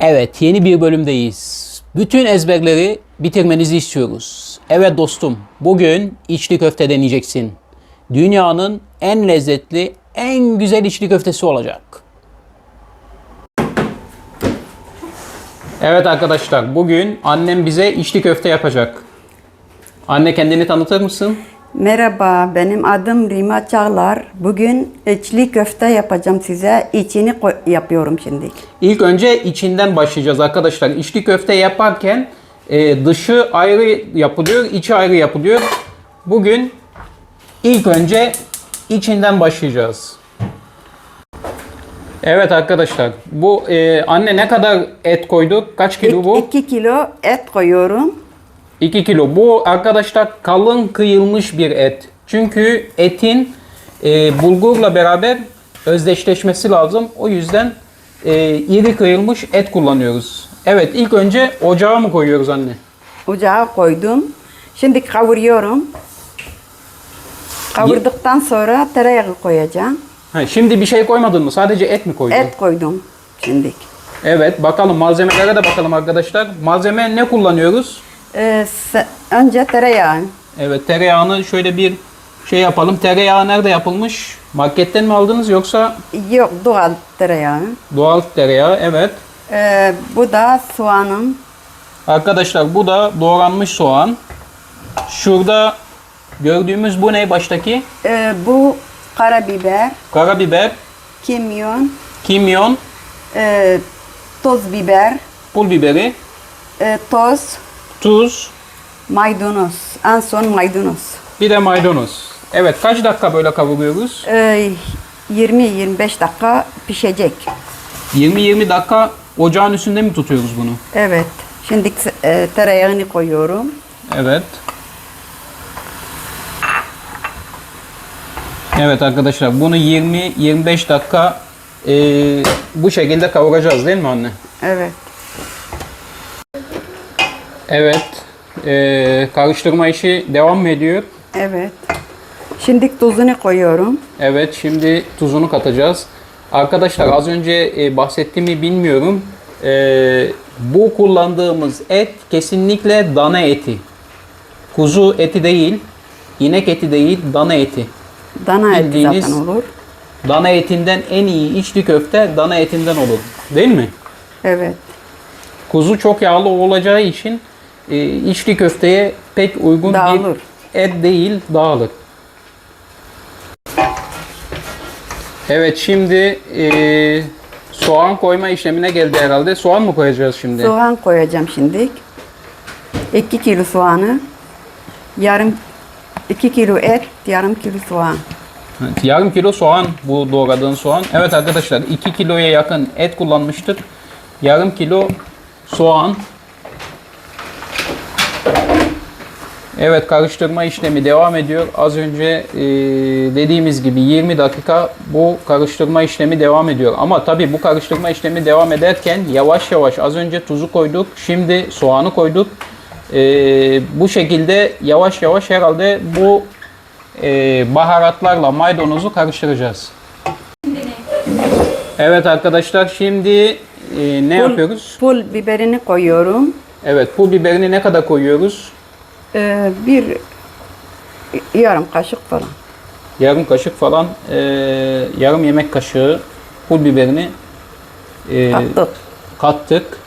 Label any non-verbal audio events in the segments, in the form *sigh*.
Evet, yeni bir bölümdeyiz. Bütün ezberleri bitirmenizi istiyoruz. Evet dostum, bugün içli köfte deneyeceksin. Dünyanın en lezzetli, en güzel içli köftesi olacak. Evet arkadaşlar, bugün annem bize içli köfte yapacak. Anne kendini tanıtır mısın? Merhaba, benim adım Rima Çağlar. Bugün içli köfte yapacağım size. İçini yapıyorum şimdi. İlk önce içinden başlayacağız arkadaşlar. İçli köfte yaparken e, dışı ayrı yapılıyor, içi ayrı yapılıyor. Bugün ilk önce içinden başlayacağız. Evet arkadaşlar, bu e, anne ne kadar et koyduk? Kaç kilo bu? 2 kilo et koyuyorum. 2 kilo. Bu arkadaşlar kalın kıyılmış bir et. Çünkü etin e, bulgurla beraber özdeşleşmesi lazım. O yüzden e, iri kıyılmış et kullanıyoruz. Evet ilk önce ocağa mı koyuyoruz anne? Ocağa koydum. Şimdi kavuruyorum. Kavurduktan sonra tereyağı koyacağım. Ha, şimdi bir şey koymadın mı? Sadece et mi koydun? Et koydum şimdi. Evet bakalım malzemelere de bakalım arkadaşlar. Malzeme ne kullanıyoruz? Ee, önce tereyağı. Evet tereyağını şöyle bir şey yapalım. Tereyağı nerede yapılmış? Marketten mi aldınız yoksa Yok doğal tereyağı. doğal tereyağı? Evet. Ee, bu da soğanım. Arkadaşlar bu da doğranmış soğan. Şurada gördüğümüz bu ne baştaki? Ee, bu karabiber, Karabiber, kimyon, kimyon, e, toz biber, pul biberi, e, toz, tuz, maydanoz. En son maydanoz. bir de maydanoz. Evet kaç dakika böyle kavuruyoruz? Ee, 20-25 dakika pişecek. 20-20 dakika ocağın üstünde mi tutuyoruz bunu? Evet. Şimdi e, tereyağını koyuyorum. Evet. Evet arkadaşlar bunu 20-25 dakika e, bu şekilde kavuracağız değil mi anne? Evet. Evet. E, karıştırma işi devam mı ediyor? Evet. Şimdi tuzunu koyuyorum. Evet şimdi tuzunu katacağız. Arkadaşlar az önce e, bahsettiğimi bilmiyorum. E, bu kullandığımız et kesinlikle dana eti. Kuzu eti değil, inek eti değil, dana eti. Dana eti Bildiğiniz- zaten olur. Dana etinden en iyi içli köfte dana etinden olur. Değil mi? Evet. Kuzu çok yağlı olacağı için e, içli köfteye pek uygun Dağılır. bir et değil, dağılır. Evet şimdi e, soğan koyma işlemine geldi herhalde. Soğan mı koyacağız şimdi? Soğan koyacağım şimdi. 2 kilo soğanı. Yarım 2 kilo et, yarım kilo soğan. Evet, Yarım kilo soğan bu doğradığın soğan. Evet arkadaşlar 2 kiloya yakın et kullanmıştık. Yarım kilo soğan. Evet karıştırma işlemi devam ediyor. Az önce e, dediğimiz gibi 20 dakika bu karıştırma işlemi devam ediyor. Ama tabi bu karıştırma işlemi devam ederken yavaş yavaş az önce tuzu koyduk. Şimdi soğanı koyduk. E, bu şekilde yavaş yavaş herhalde bu e, baharatlarla maydanozu karıştıracağız. Evet arkadaşlar şimdi e, ne Pul- yapıyoruz? Pul biberini koyuyorum. Evet pul biberini ne kadar koyuyoruz? Ee, bir yarım kaşık falan. Yarım kaşık falan, e, yarım yemek kaşığı pul biberini e, Kattık. kattık.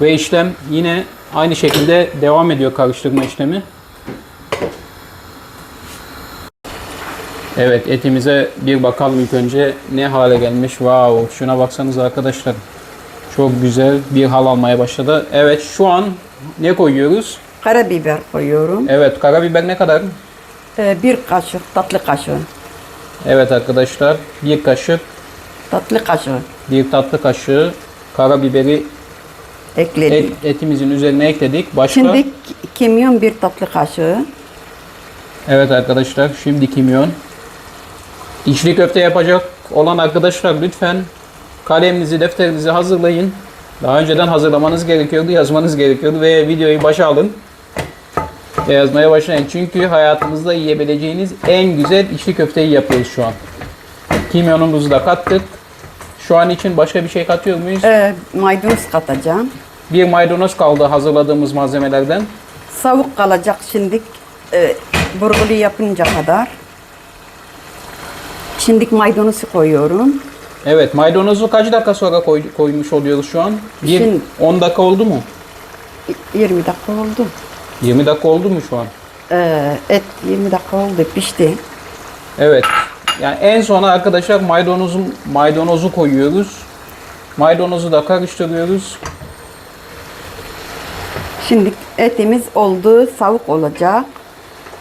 Ve işlem yine aynı şekilde devam ediyor karıştırma işlemi. Evet etimize bir bakalım ilk önce ne hale gelmiş. Wow şuna baksanız arkadaşlar. Çok güzel bir hal almaya başladı. Evet şu an ne koyuyoruz? Karabiber koyuyorum. Evet karabiber ne kadar? Ee, bir kaşık tatlı kaşığı. Evet arkadaşlar bir kaşık Tatlı kaşığı bir tatlı kaşığı karabiberi ekledim. et, etimizin üzerine ekledik. Başka? Şimdi ki- kimyon bir tatlı kaşığı. Evet arkadaşlar şimdi kimyon. İçli köfte yapacak olan arkadaşlar lütfen kaleminizi defterinizi hazırlayın. Daha önceden hazırlamanız gerekiyordu, yazmanız gerekiyordu ve videoyu başa alın. Yazmaya başlayın. Çünkü hayatınızda yiyebileceğiniz en güzel içli köfteyi yapıyoruz şu an. Kimyonumuzu da kattık. Şu an için başka bir şey katıyor muyuz? Ee, maydanoz katacağım. Bir maydanoz kaldı hazırladığımız malzemelerden. Savuk kalacak şimdi e, burgulu yapınca kadar. Şimdi maydanozu koyuyorum. Evet maydanozu kaç dakika sonra koy- koymuş oluyoruz şu an? Bir Şimdi- 10 dakika oldu mu? 20 dakika oldu. 20 dakika oldu mu şu an? Ee, et 20 dakika oldu pişti. Evet. Yani en sona arkadaşlar maydanozu maydanozu koyuyoruz. Maydanozu da karıştırıyoruz. Şimdi etimiz oldu, savuk olacak.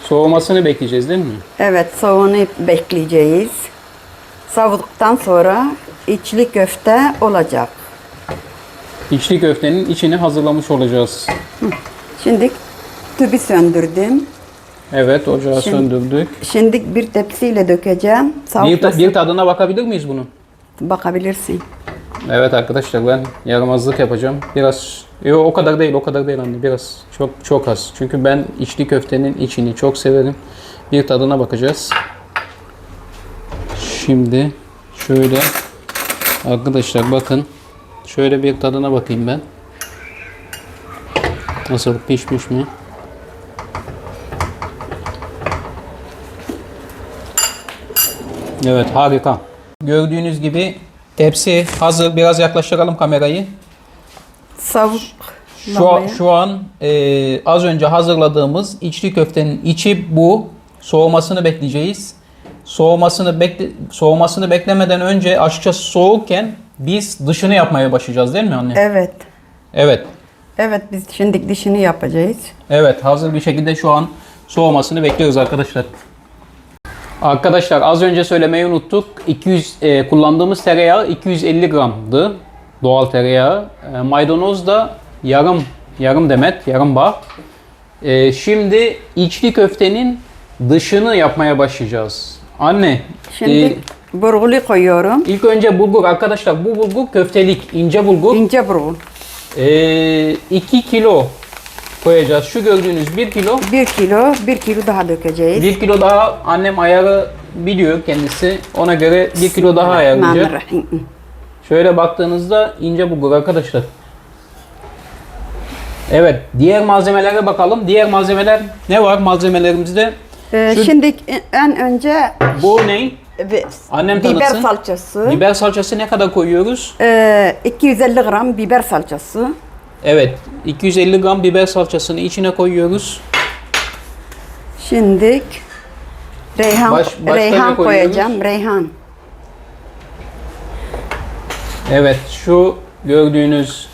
Soğumasını bekleyeceğiz değil mi? Evet, soğunu bekleyeceğiz. Savuduktan sonra içli köfte olacak. İçli köftenin içini hazırlamış olacağız. Şimdi tübü söndürdüm. Evet ocağı Şimdi- söndürdük. Şimdi bir tepsiyle dökeceğim. Bir, ta- bir tadına bakabilir miyiz bunun? Bakabilirsin. Evet arkadaşlar ben yaramazlık yapacağım. Biraz Yo, o kadar değil o kadar değil anne biraz çok çok az. Çünkü ben içli köftenin içini çok severim. Bir tadına bakacağız. Şimdi şöyle arkadaşlar bakın şöyle bir tadına bakayım ben. Nasıl pişmiş mi? Evet harika. Gördüğünüz gibi tepsi hazır. Biraz yaklaştıralım kamerayı. Savuk. Şu, an- şu an e, az önce hazırladığımız içli köftenin içi bu. Soğumasını bekleyeceğiz. Soğumasını bekle soğumasını beklemeden önce açıkçası soğukken biz dışını yapmaya başlayacağız değil mi anne? Evet. Evet. Evet biz şimdi dişini yapacağız. Evet hazır bir şekilde şu an soğumasını bekliyoruz arkadaşlar. Arkadaşlar az önce söylemeyi unuttuk. 200 e, kullandığımız tereyağı 250 gramdı. Doğal tereyağı. E, maydanoz da yarım yarım demet, yarım bağ. E, şimdi içli köftenin dışını yapmaya başlayacağız. Anne, Şimdi e, burgulu koyuyorum. ilk önce bulgur arkadaşlar. Bu bulgur köftelik, ince bulgur. İnce burgul. E, 2 kilo koyacağız. Şu gördüğünüz 1 kilo. 1 kilo, 1 kilo daha dökeceğiz. Bir kilo daha annem ayarı biliyor kendisi. Ona göre bir kilo daha ayarlayacak. Şöyle baktığınızda ince bulgur arkadaşlar. Evet, diğer malzemelere bakalım. Diğer malzemeler ne var malzemelerimizde? Ee, Şu- şimdi en önce Bu ne? ve- Annem biber tanıtsın. salçası. Biber salçası ne kadar koyuyoruz? Ee, 250 gram biber salçası. Evet, 250 gram biber salçasını içine koyuyoruz. Şimdi reyhan Baş- reyhan koyacağım. Reyhan. Evet, şu gördüğünüz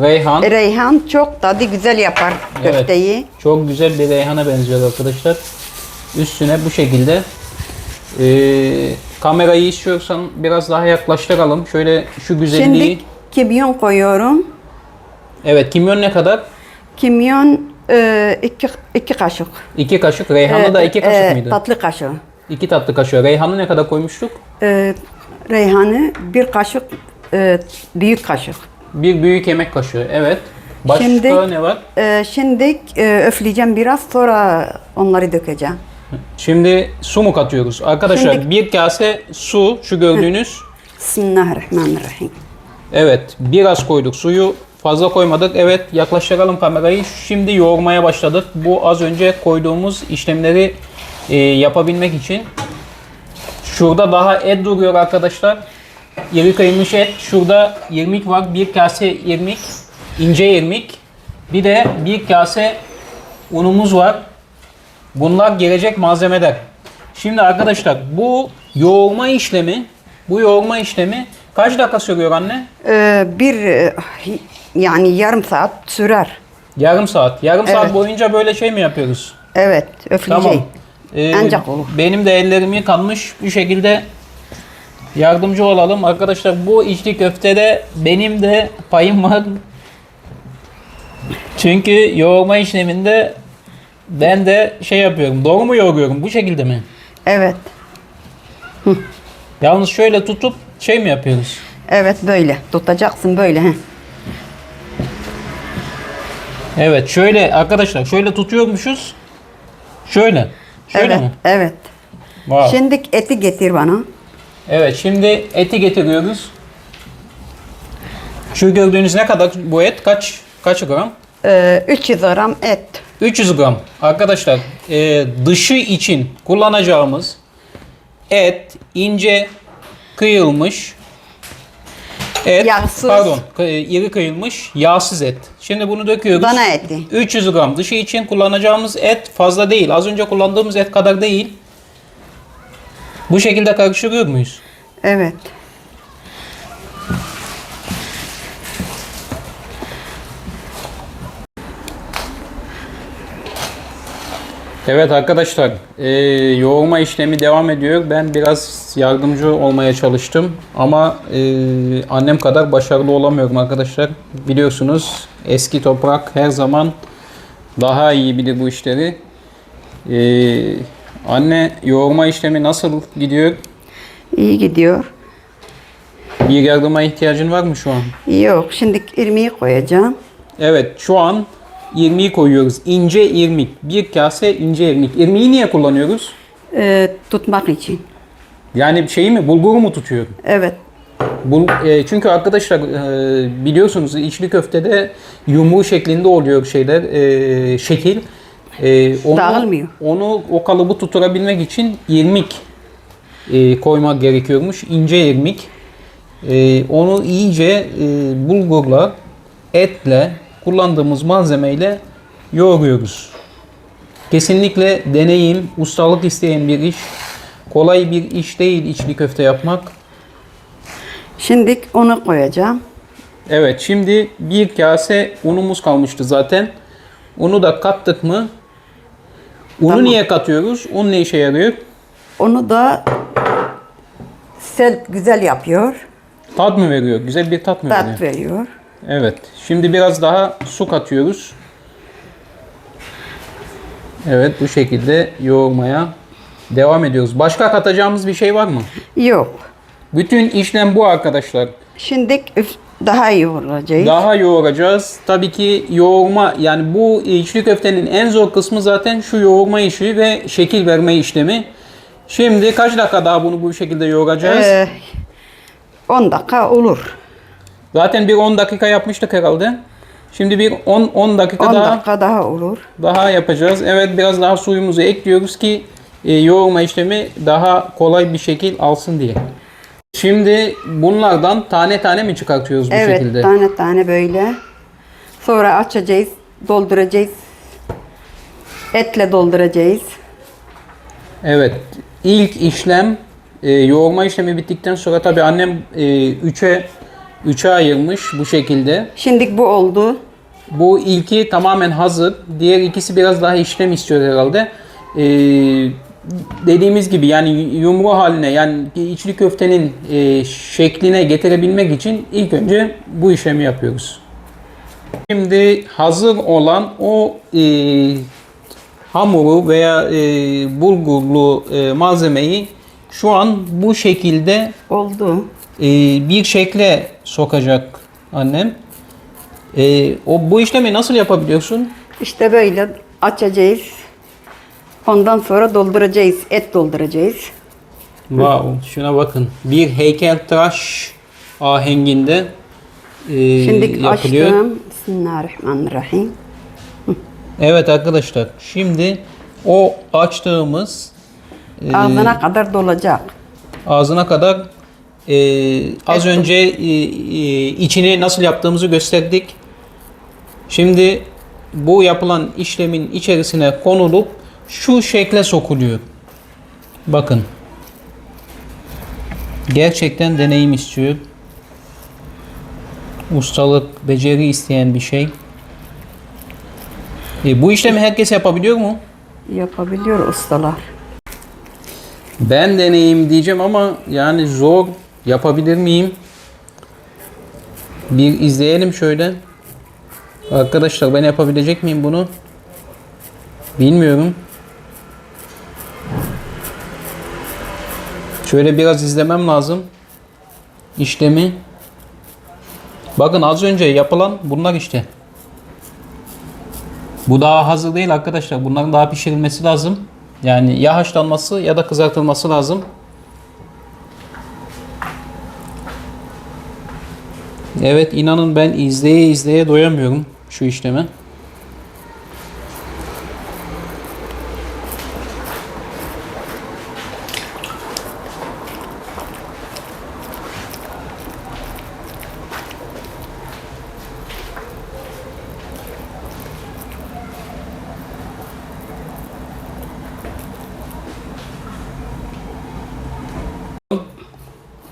reyhan. Reyhan çok tadı güzel yapar Evet. köfteyi. Çok güzel bir reyhana benziyor arkadaşlar. Üstüne bu şekilde eee, kamerayı istiyorsan biraz daha yaklaştıralım. Şöyle şu güzelliği. Şimdi kimyon koyuyorum. Evet kimyon ne kadar? Kimyon e, iki, iki kaşık. İki kaşık. Reyhanı da iki kaşık E, mıydı? Tatlı kaşığı. İki tatlı kaşığı. Reyhanı ne kadar koymuştuk? E, reyhanı bir kaşık e, büyük kaşık. Bir büyük yemek kaşığı. Evet. Başka Şimdi- ne var? E, şimdi e, öfleyeceğim biraz sonra onları dökeceğim. Şimdi su mu katıyoruz? Arkadaşlar Şimdi- bir kase su şu gördüğünüz. Bismillahirrahmanirrahim. Evet, biraz koyduk. Suyu fazla koymadık. Evet, yaklaştıralım kamerayı. Şimdi yoğurmaya başladık. Bu az önce koyduğumuz işlemleri e, yapabilmek için. Şurada daha et duruyor arkadaşlar. İri kıyılmış et. Şurada irmik var. Bir kase irmik. ince irmik. Bir de bir kase unumuz var. Bunlar gelecek malzemeler. Şimdi arkadaşlar bu yoğurma işlemi, bu yoğurma işlemi kaç dakika sürüyor anne? E, bir e, yani yarım saat sürer. Yarım saat. Yarım saat Evet. boyunca böyle şey mi yapıyoruz? Evet, öfleyeceğim. Tamam. Ee, Ancak olur. Benim de ellerim yıkanmış. Bu şekilde yardımcı olalım. Arkadaşlar bu içli köftede benim de payım var. Çünkü yoğurma işleminde ben de şey yapıyorum. Doğru mu yoğuruyorum? Bu şekilde mi? Evet, Yalnız şöyle tutup şey mi yapıyoruz? evet böyle. Tutacaksın böyle. Evet şöyle arkadaşlar şöyle tutuyormuşuz. Şöyle. Şöyle evet, mi? evet. Wow. Şimdi eti getir bana. Evet şimdi eti getiriyoruz. Şu gördüğünüz ne kadar bu et? Kaç kaç gram? Ee, 300 gram et. 300 gram. Arkadaşlar e, dışı için kullanacağımız et ince kıyılmış et Yağsız. pardon kı- iri kıyılmış yağsız et. Şimdi bunu döküyoruz. Dana eti. 300 gram dışı için kullanacağımız et fazla değil. Az önce kullandığımız et kadar değil. Bu şekilde karıştırıyor muyuz? Evet. Evet arkadaşlar, e, yoğurma işlemi devam ediyor. Ben biraz yardımcı olmaya çalıştım ama e, annem kadar başarılı olamıyorum arkadaşlar. Biliyorsunuz eski toprak her zaman daha iyi bilir bu işleri. E, anne yoğurma işlemi nasıl gidiyor? İyi gidiyor. Bir yardıma ihtiyacın var mı şu an? Yok. Şimdi irmiği koyacağım. Evet şu an irmiği koyuyoruz. İnce irmik. Bir kase ince irmik. İrmiği niye kullanıyoruz? Ee, tutmak için. Yani şeyi mi bulguru mu tutuyor? Evet. Bu, e, çünkü arkadaşlar e, biliyorsunuz içli köftede yumruğu şeklinde oluyor şeyler e, şekil. E, onu, Dağılmıyor. Onu o kalıbı tutturabilmek için irmik e, koymak gerekiyormuş. ince irmik. E, onu iyice e, bulgurla, etle, kullandığımız malzemeyle yoğuruyoruz. Kesinlikle deneyim, ustalık isteyen bir iş. Kolay bir iş değil içli köfte yapmak. Şimdi onu koyacağım. Evet şimdi bir kase unumuz kalmıştı zaten. Unu da kattık mı? Unu Tamam. niye katıyoruz? Un ne işe yarıyor? Onu da sel güzel yapıyor. Tat mı veriyor? Güzel bir tat mı veriyor? Tat veriyor. Evet. Şimdi biraz daha su katıyoruz. Evet bu şekilde yoğurmaya devam ediyoruz. Başka katacağımız bir şey var mı? Yok. Bütün işlem bu arkadaşlar. Şimdi üf- daha olacak. Daha yoğuracağız. Tabii ki yoğurma yani bu içli köftenin en zor kısmı zaten şu yoğurma işi ve şekil verme işlemi. Şimdi kaç dakika daha bunu bu şekilde yoğuracağız? Ee, 10 dakika olur. Zaten bir 10 dakika yapmıştık herhalde. Şimdi bir 10 10 dakika 10 daha dakika daha olur. daha yapacağız. Evet biraz daha suyumuzu ekliyoruz ki e, yoğurma işlemi daha kolay bir şekil alsın diye. Şimdi bunlardan tane tane mi çıkartıyoruz bu evet, şekilde? tane tane böyle. Sonra açacağız, dolduracağız. Etle dolduracağız. Evet. İlk işlem e, yoğurma işlemi bittikten sonra tabii annem 3'e 3'e ayırmış bu şekilde. Şimdi bu oldu. Bu ilki tamamen hazır. Diğer ikisi biraz daha işlem istiyor herhalde. E, dediğimiz gibi yani yumru haline yani içli köftenin e, şekline getirebilmek için ilk önce bu işlemi yapıyoruz. Şimdi hazır olan o e, hamuru veya e, bulgurlu e, malzemeyi şu an bu şekilde Oldu. E, bir şekle sokacak annem. E, o bu işlemi nasıl yapabiliyorsun? İşte böyle açacağız. Ondan sonra dolduracağız. Et dolduracağız. Wow, şuna bakın. Bir heykeltıraş ahenginde e, Şimdi yapılıyor. açtım. Bismillahirrahmanirrahim. Evet arkadaşlar. Şimdi o açtığımız e, Ağzına kadar dolacak. ağzına kadar e, az önce e, e, içini nasıl yaptığımızı gösterdik. Şimdi bu yapılan işlemin içerisine konulup şu şekle sokuluyor. Bakın. Gerçekten deneyim istiyor. Ustalık, beceri isteyen bir şey. E, bu işlemi herkes yapabiliyor mu? Yapabiliyor ustalar. Ben deneyim diyeceğim ama yani zor. Yapabilir miyim? Bir izleyelim şöyle. Arkadaşlar ben yapabilecek miyim bunu? Bilmiyorum. Şöyle biraz izlemem lazım. İşlemi. Bakın az önce yapılan bunlar işte. Bu daha hazır değil arkadaşlar. Bunların daha pişirilmesi lazım. Yani ya haşlanması ya da kızartılması lazım. Evet inanın ben izleye izleye doyamıyorum şu işleme.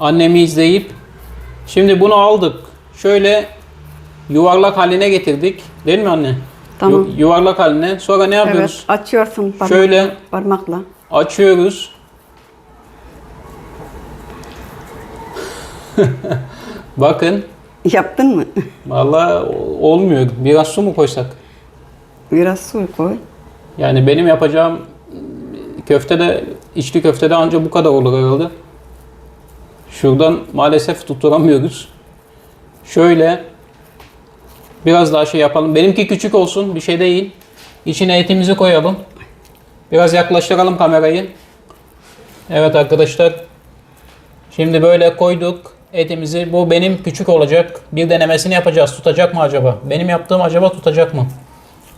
Annemi izleyip şimdi bunu aldık. Şöyle yuvarlak haline getirdik. Değil mi anne? Tamam. Yu- yuvarlak haline. Sonra ne yapıyoruz? Evet, açıyorsun parmak- Şöyle. parmakla. Açıyoruz. *laughs* Bakın. Yaptın mı? Vallahi olmuyor. Biraz su mu koysak? Biraz su koy. Yani benim yapacağım köfte de içli köfte de anca bu kadar olur herhalde. Şuradan maalesef tutturamıyoruz. Şöyle biraz daha şey yapalım. Benimki küçük olsun, bir şey değil. İçine etimizi koyalım. Biraz yaklaştıralım kamerayı. Evet arkadaşlar. Şimdi böyle koyduk etimizi. Bu benim küçük olacak. Bir denemesini yapacağız. Tutacak mı acaba? Benim yaptığım acaba tutacak mı?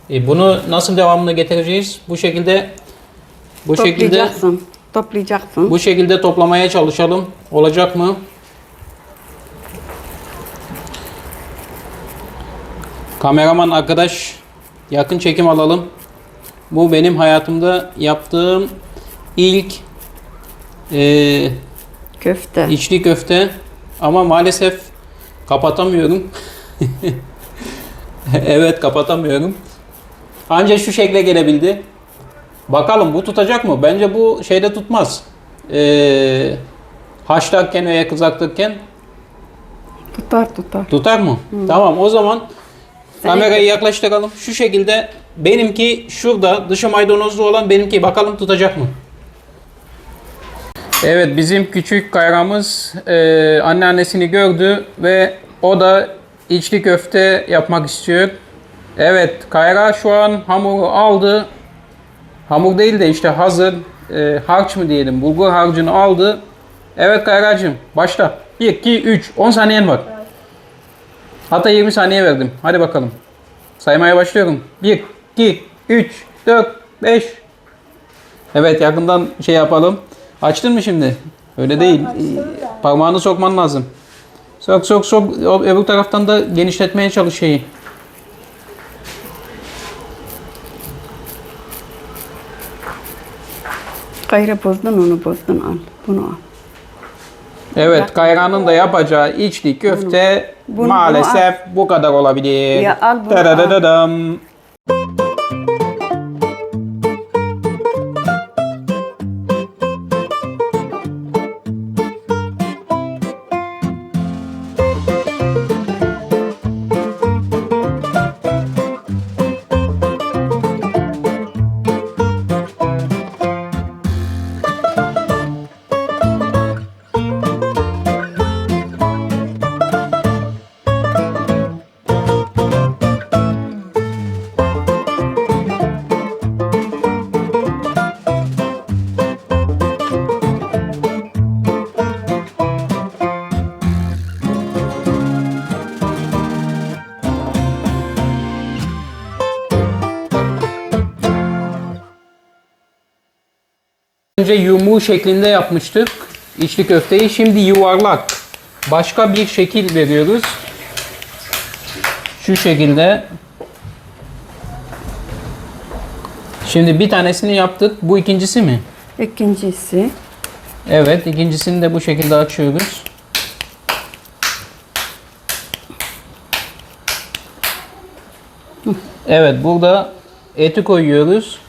E, bunu nasıl devamını getireceğiz? Bu şekilde bu şekilde Toplayacaksın. Toplayacaksın. bu şekilde toplamaya çalışalım. Olacak mı? Kameraman arkadaş yakın çekim alalım. Bu benim hayatımda yaptığım ilk eee Köfte. İçli köfte ama maalesef kapatamıyorum. *laughs* evet kapatamıyorum. Anca şu şekle gelebildi. Bakalım bu tutacak mı? Bence bu şeyde tutmaz. Ee, haşlarken veya kızartırken Tutar tutar. tutar mı? Tamam o zaman kamerayı yaklaştıralım. Şu şekilde benimki şurada dışı maydanozlu olan benimki bakalım tutacak mı? Evet bizim küçük kayramız e, anneannesini gördü ve o da içli köfte yapmak istiyor. Evet Kayra şu an hamuru aldı. Hamur değil de işte hazır e, harç mı diyelim bulgur harcını aldı. Evet Kayracığım başla. 1, 2, 3 10 saniyen var. Hatta 20 saniye verdim. Hadi bakalım. Saymaya başlıyorum. 1, 2, 3, 4, 5. Evet yakından şey yapalım. Açtın mı şimdi? Öyle değil. Parmağını sokman lazım. Sok sok sok. Öbür taraftan da genişletmeye çalış şeyi. Gayrı bozdun onu bozdun al. Bunu al. Evet Kayra'nın da yapacağı içli köfte bunu maalesef bu kadar olabilir. Ya al bunu Tadadadadam. Önce yumuğu şeklinde yapmıştık içli köfteyi. Şimdi yuvarlak. Başka bir şekil veriyoruz. Şu şekilde. Şimdi bir tanesini yaptık. Bu ikincisi mi? İkincisi. Evet. ikincisini de bu şekilde açıyoruz. Evet. Burada eti koyuyoruz.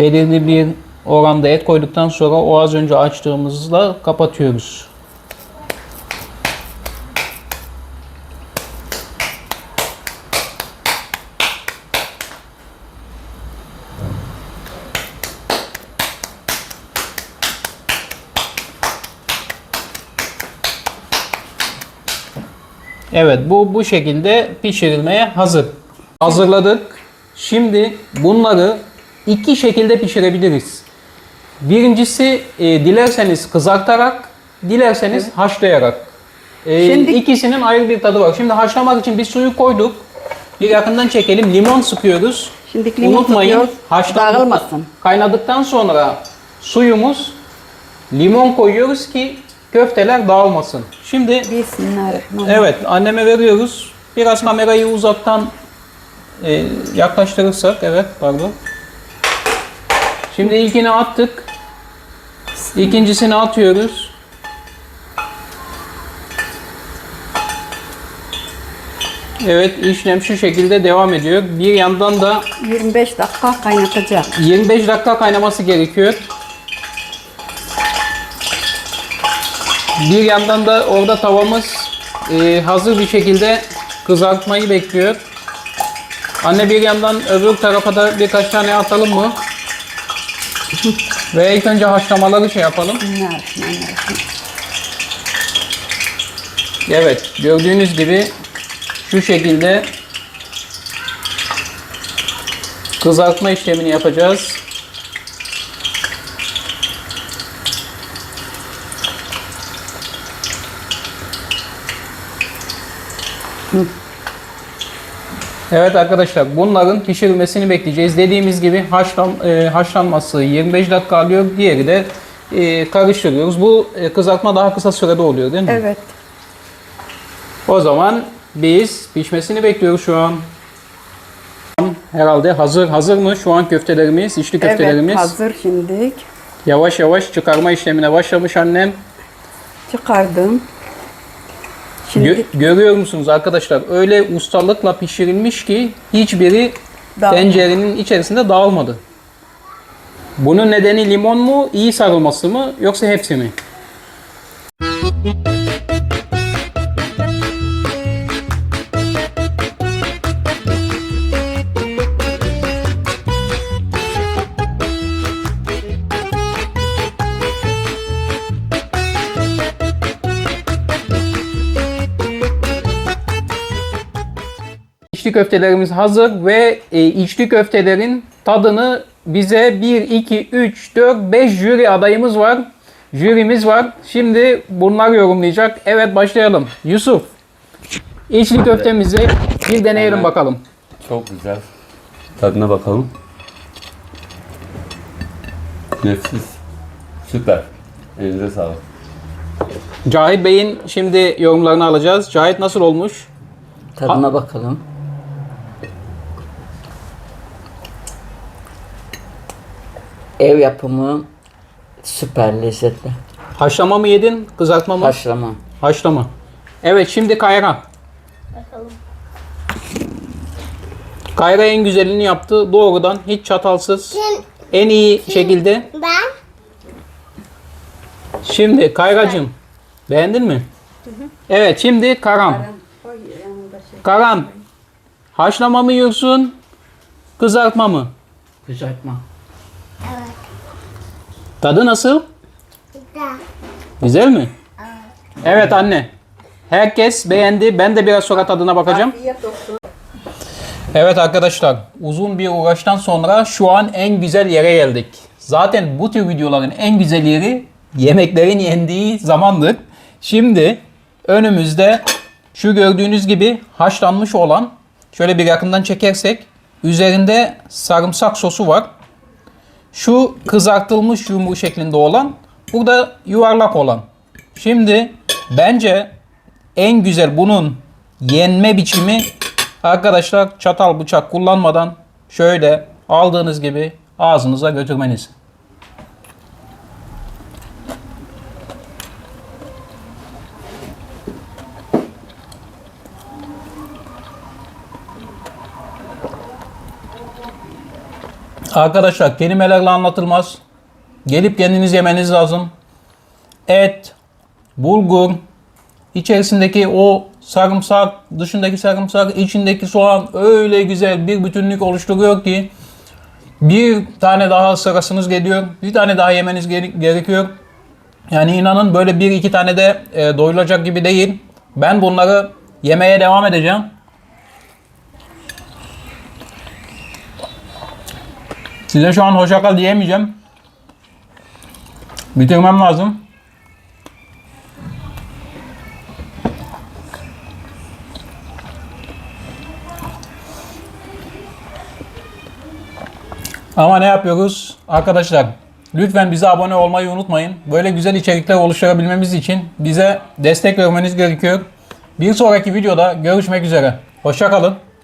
Belirli bir oranda et koyduktan sonra o az önce açtığımızla kapatıyoruz. Evet bu bu şekilde pişirilmeye hazır. Hazırladık. Şimdi bunları iki şekilde pişirebiliriz. Birincisi e, dilerseniz kızartarak, dilerseniz haşlayarak. E, Şimdi- ikisinin ayrı bir tadı var. Şimdi haşlamak için bir suyu koyduk. Bir yakından çekelim. Limon sıkıyoruz. Şimdi limon Unutmayın dağılmasın. Kaynadıktan sonra suyumuz limon koyuyoruz ki köfteler dağılmasın. Şimdi Bismillahirrahmanirrahim. Evet, anneme veriyoruz. Biraz kamerayı uzaktan e, yaklaştırırsak, evet, pardon. Şimdi ilkini attık. İkincisini atıyoruz. Evet, işlem şu şekilde devam ediyor. Bir yandan da 25 dakika kaynatacak. 25 dakika kaynaması gerekiyor. Bir yandan da orada tavamız e, hazır bir şekilde kızartmayı bekliyor. Anne bir yandan öbür tarafa da birkaç tane atalım mı? Ve ilk önce haşlamaları şey yapalım. Evet, gördüğünüz gibi şu şekilde kızartma işlemini yapacağız. Evet arkadaşlar bunların pişirilmesini bekleyeceğiz. Dediğimiz gibi haşlan, e, haşlanması 25 dakika alıyor. Diğeri de e, karıştırıyoruz. Bu e, kızartma daha kısa sürede oluyor değil mi? Evet. O zaman biz pişmesini bekliyoruz şu an. Herhalde hazır hazır mı şu an köftelerimiz, içli köftelerimiz? Evet hazır şimdi. Yavaş yavaş çıkarma işlemine başlamış annem. Çıkardım. Şimdi Gö- görüyor musunuz arkadaşlar? Öyle ustalıkla pişirilmiş ki hiçbiri Dağılmadı. tencerenin içerisinde dağılmadı. Bunun nedeni limon mu, iyi sarılması mı yoksa hepsi mi? İçli köftelerimiz hazır ve e, içli köftelerin tadını bize 1, 2, 3, 4, 5 jüri adayımız var. Jürimiz var. Şimdi bunlar yorumlayacak. Evet başlayalım. Yusuf. İçli köftemizi bir deneyelim Hemen. bakalım. Çok güzel. Tadına bakalım. Nefis. Süper. Elinize sağlık. Cahit Bey'in şimdi yorumlarını alacağız. Cahit nasıl olmuş? Tadına bakalım. Ev yapımı süper lezzetli. Haşlama mı yedin, kızartma mı? Haşlama. Haşlama. Evet şimdi Kayra. Kayra en güzelini yaptı. Doğrudan hiç çatalsız. En iyi şekilde. Ben Şimdi Kayracığım. Beğendin mi? Evet şimdi Karam. Karam. Haşlama mı yiyorsun? Kızartma mı? Kızartma. Tadı nasıl? güzel. Güzel mi? Evet anne. Herkes beğendi. Ben de biraz sonra tadına bakacağım. Evet arkadaşlar, uzun bir uğraştan sonra şu an en güzel yere geldik. Zaten bu tür videoların en güzel yeri yemeklerin yendiği zamandır. Şimdi önümüzde şu gördüğünüz gibi haşlanmış olan, şöyle bir yakından çekersek, üzerinde sarımsak sosu var. Şu kızartılmış yumru şeklinde olan, burada yuvarlak olan. Şimdi bence en güzel bunun yenme biçimi arkadaşlar çatal bıçak kullanmadan şöyle aldığınız gibi ağzınıza götürmeniz. Arkadaşlar kelimelerle anlatılmaz. Gelip kendiniz yemeniz lazım. Et, bulgur, içerisindeki o sarımsak, dışındaki sarımsak, içindeki soğan öyle güzel bir bütünlük oluşturuyor ki bir tane daha sırasınız geliyor. Bir tane daha yemeniz gere- gerekiyor. Yani inanın böyle bir iki tane de e, doyulacak gibi değil. Ben bunları yemeye devam edeceğim. Size şu an hoşça kal diyemeyeceğim. Bitirmem lazım. Ama ne yapıyoruz? Arkadaşlar lütfen bize abone olmayı unutmayın. Böyle güzel içerikler oluşturabilmemiz için bize destek vermeniz gerekiyor. Bir sonraki videoda görüşmek üzere. Hoşçakalın.